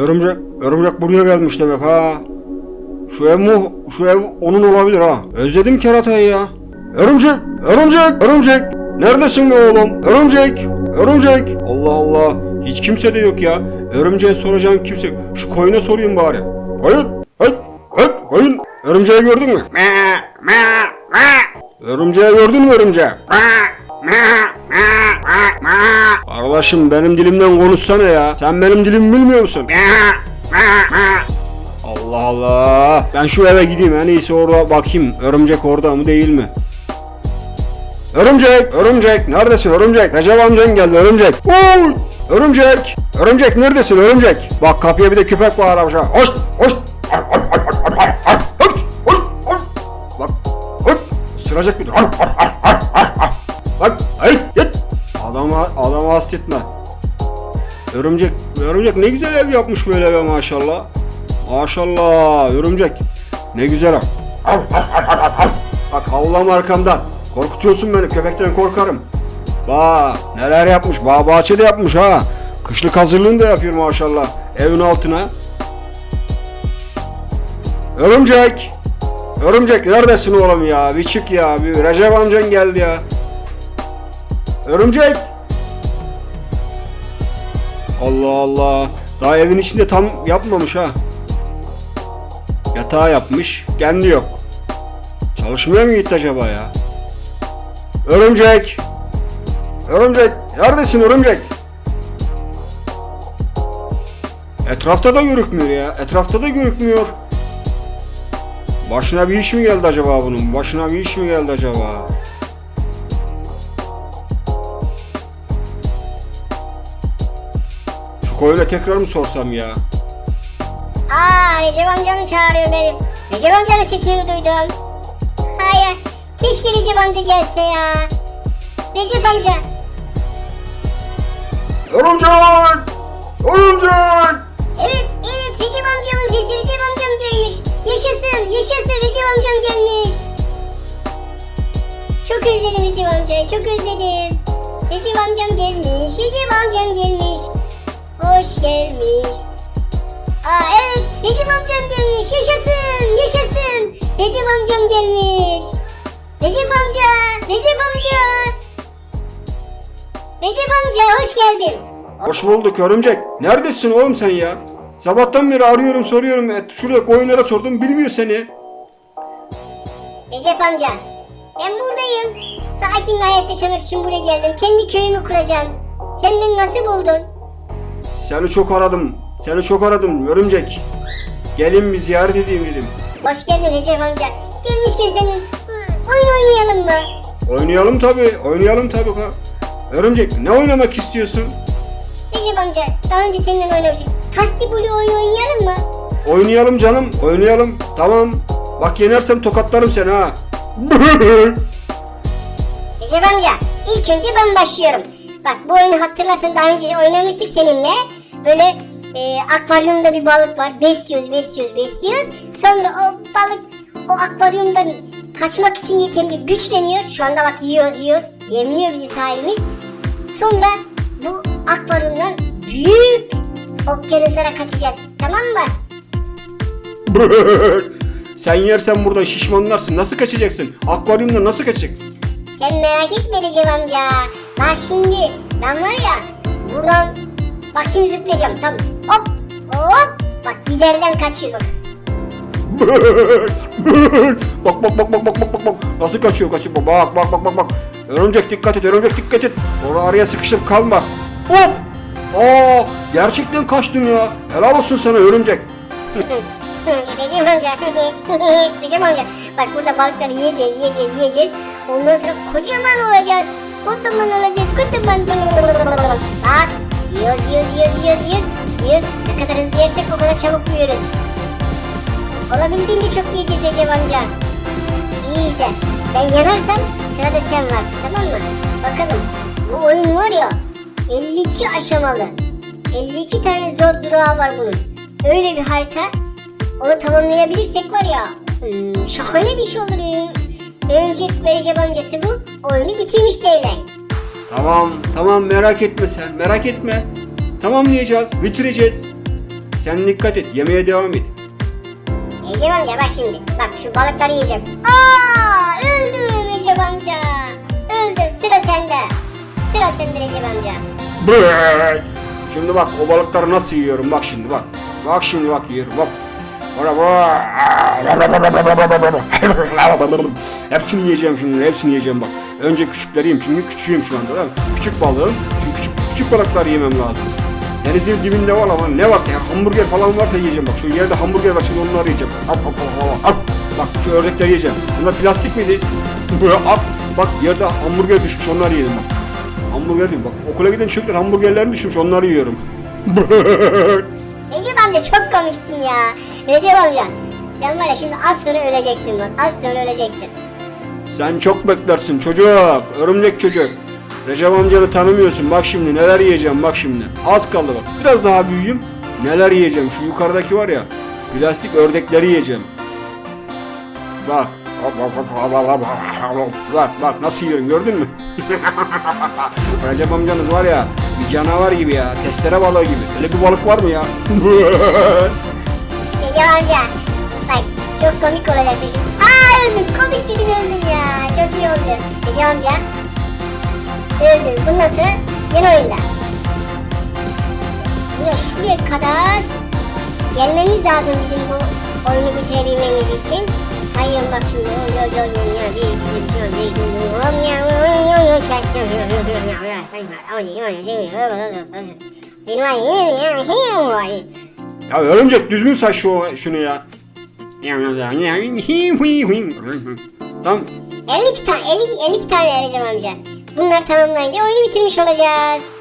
örümcek, örümcek buraya gelmiş demek ha. Şu ev mu, şu ev onun olabilir ha. Özledim keratayı ya. Örümcek, örümcek, örümcek. Neredesin be oğlum? Örümcek, örümcek. Allah Allah. Hiç kimse de yok ya. Örümceğe soracağım kimse. Şu koyuna sorayım bari. Koyun, hayt, hayt, koyun. Örümceği gördün mü? Örümceği gördün mü örümceği? Kardeşim benim dilimden konuşsana ya. Sen benim dilimi bilmiyor musun? Allah Allah. Ben şu eve gideyim en iyisi orada bakayım. Örümcek orada mı değil mi? Örümcek, örümcek, neredesin örümcek? Recep amcan geldi örümcek. Oy! Örümcek, örümcek neredesin örümcek? Bak kapıya bir de köpek bağırmış ha. Hoş, hoş. Bak, hoş. Isıracak bir dur. Adamı hastetme. Örümcek, örümcek ne güzel ev yapmış böyle eve maşallah. Maşallah, örümcek. Ne güzel ev. Bak havlama arkamdan. Korkutuyorsun beni, köpekten korkarım. Bak neler yapmış, bağ bahçede yapmış ha. Kışlık hazırlığını da yapıyor maşallah. Evin altına. Örümcek. Örümcek neredesin oğlum ya? Bir çık ya. Bir Recep amcan geldi ya. Örümcek. Allah Allah. Daha evin içinde tam yapmamış ha. Yatağı yapmış. Kendi yok. Çalışmaya mı gitti acaba ya? Örümcek. Örümcek. Neredesin örümcek? Etrafta da görükmüyor ya. Etrafta da görükmüyor. Başına bir iş mi geldi acaba bunun? Başına bir iş mi geldi acaba? Koyuna tekrar mı sorsam ya? Aa Recep amcam çağırıyor beni. Recep amcanın sesini duydum. Hayır. Keşke Recep amca gelse ya. Recep amca. Örümcek! Örümcek! Evet evet Recep amcamın sesi Recep amcam gelmiş. Yaşasın yaşasın Recep amcam gelmiş. Çok özledim Recep amcayı çok özledim. Recep amcam gelmiş Recep amcam gelmiş. Hoş gelmiş. Aa evet Recep amcam gelmiş yaşasın yaşasın. Recep amcam gelmiş. Recep amca Recep amca. Recep amca hoş geldin. Hoş bulduk örümcek. Neredesin oğlum sen ya? Sabahtan beri arıyorum soruyorum. Et, şurada koyunlara sordum bilmiyor seni. Recep amca, ben buradayım. Sakin bir hayat yaşamak için buraya geldim. Kendi köyümü kuracağım. Sen beni nasıl buldun? Seni çok aradım. Seni çok aradım örümcek. Gelin bir ziyaret edeyim dedim. Hoş geldin Recep amca. Gelmişken senin oyun oynayalım mı? Oynayalım tabi. Oynayalım tabi. Örümcek ne oynamak istiyorsun? Recep amca, daha önce seninle oynamıştık. Kasti Blue oyun oynayalım mı? Oynayalım canım. Oynayalım. Tamam. Bak yenersem tokatlarım seni ha. Recep amca, ilk önce ben başlıyorum. Bak bu oyunu hatırlarsan daha önce oynamıştık seninle. Böyle e, akvaryumda bir balık var. Besliyoruz, besliyoruz, besliyoruz. Sonra o balık o akvaryumdan kaçmak için yeterince güçleniyor. Şu anda bak yiyoruz, yiyoruz. Yemliyor bizi sahibimiz. Sonra bu akvaryumdan büyük okyanuslara kaçacağız. Tamam mı? Sen yersen buradan şişmanlarsın. Nasıl kaçacaksın? Akvaryumdan nasıl kaçacaksın? Sen merak etme Recep amca. Bak şimdi ben var ya buradan bak şimdi zıplayacağım tamam. Hop hop bak giderden kaçıyordum. bak bak bak bak bak bak bak bak nasıl kaçıyor kaçıyor bak bak bak bak bak örümcek dikkat et örümcek dikkat et oraya araya sıkışıp kalma hop aa gerçekten kaçtın ya helal olsun sana örümcek Recep amca. Recep amca. Bak burada balıkları yiyeceğiz yiyeceğiz yiyeceğiz. Ondan sonra kocaman olacağız. Kocaman olacağız kocaman. Bak yiyoruz yiyoruz yiyoruz yiyoruz yiyoruz. Yiyoruz. Ne kadar hızlı yersek o kadar çabuk büyürüz. Olabildiğince çok yiyeceğiz Recep amca. İyi izle. Ben yanarsam sırada sen varsın tamam mı? Bakalım bu oyun var ya 52 aşamalı. 52 tane zor durağı var bunun. Öyle bir harita. Onu tamamlayabilirsek var ya hmm, şahane bir şey olur. Öncek ve Recep amcası bu. Oyunu bitirmiş değiller. tamam tamam merak etme sen merak etme tamamlayacağız bitireceğiz Sen dikkat et. Yemeğe devam et. Recep amca bak şimdi. Bak şu balıkları yiyeceğim. Aa öldüm Recep amca. Öldüm. Sıra sende. Sıra sende Recep amca. Brrr. Şimdi bak o balıkları nasıl yiyorum bak şimdi bak. Bak şimdi bak yiyorum bak. Bana bak. Hepsini yiyeceğim şimdi hepsini yiyeceğim bak. Önce küçükleri yiyeyim çünkü küçüğüm şu anda? Küçük balığım. Çünkü küçük, küçük balıkları yemem lazım. Denizin dibinde var ama ne varsa ya hamburger falan varsa yiyeceğim bak. Şu yerde hamburger var şimdi onları yiyeceğim. Al, al, al, al. Bak şu ördekleri yiyeceğim. Bunlar plastik miydi? Böyle al. Bak yerde hamburger düşmüş onları yedim bak. Hamburger değil bak. Okula giden çocuklar hamburgerlerini düşmüş onları yiyorum. Recep amca çok komiksin ya. Recep amca. Sen var ya şimdi az sonra öleceksin lan. Az sonra öleceksin. Sen çok beklersin çocuk. Örümcek çocuk. Recep amcanı tanımıyorsun. Bak şimdi neler yiyeceğim bak şimdi. Az kaldı bak. Biraz daha büyüyeyim. Neler yiyeceğim. Şu yukarıdaki var ya. Plastik ördekleri yiyeceğim. Bak. Bak bak nasıl yiyorum gördün mü? Recep amcanız var ya bir canavar gibi ya. Testere balığı gibi. Öyle bir balık var mı ya? Recep amca. Bak çok komik olacaksın. Aa öldüm. Komik dedim öldüm ya. Çok iyi oldu. Recep amca. Öldüm. Bundan sonra yeni oyunda. Ya şuraya kadar gelmemiz lazım bizim bu oyunu bitirebilmemiz için. Sayıyorum bak şimdi. Ya örümcek düzgün say şu şunu ya. Tamam. 52 tane 50 52 tane vereceğim amca. Bunlar tamamlayınca oyunu bitirmiş olacağız.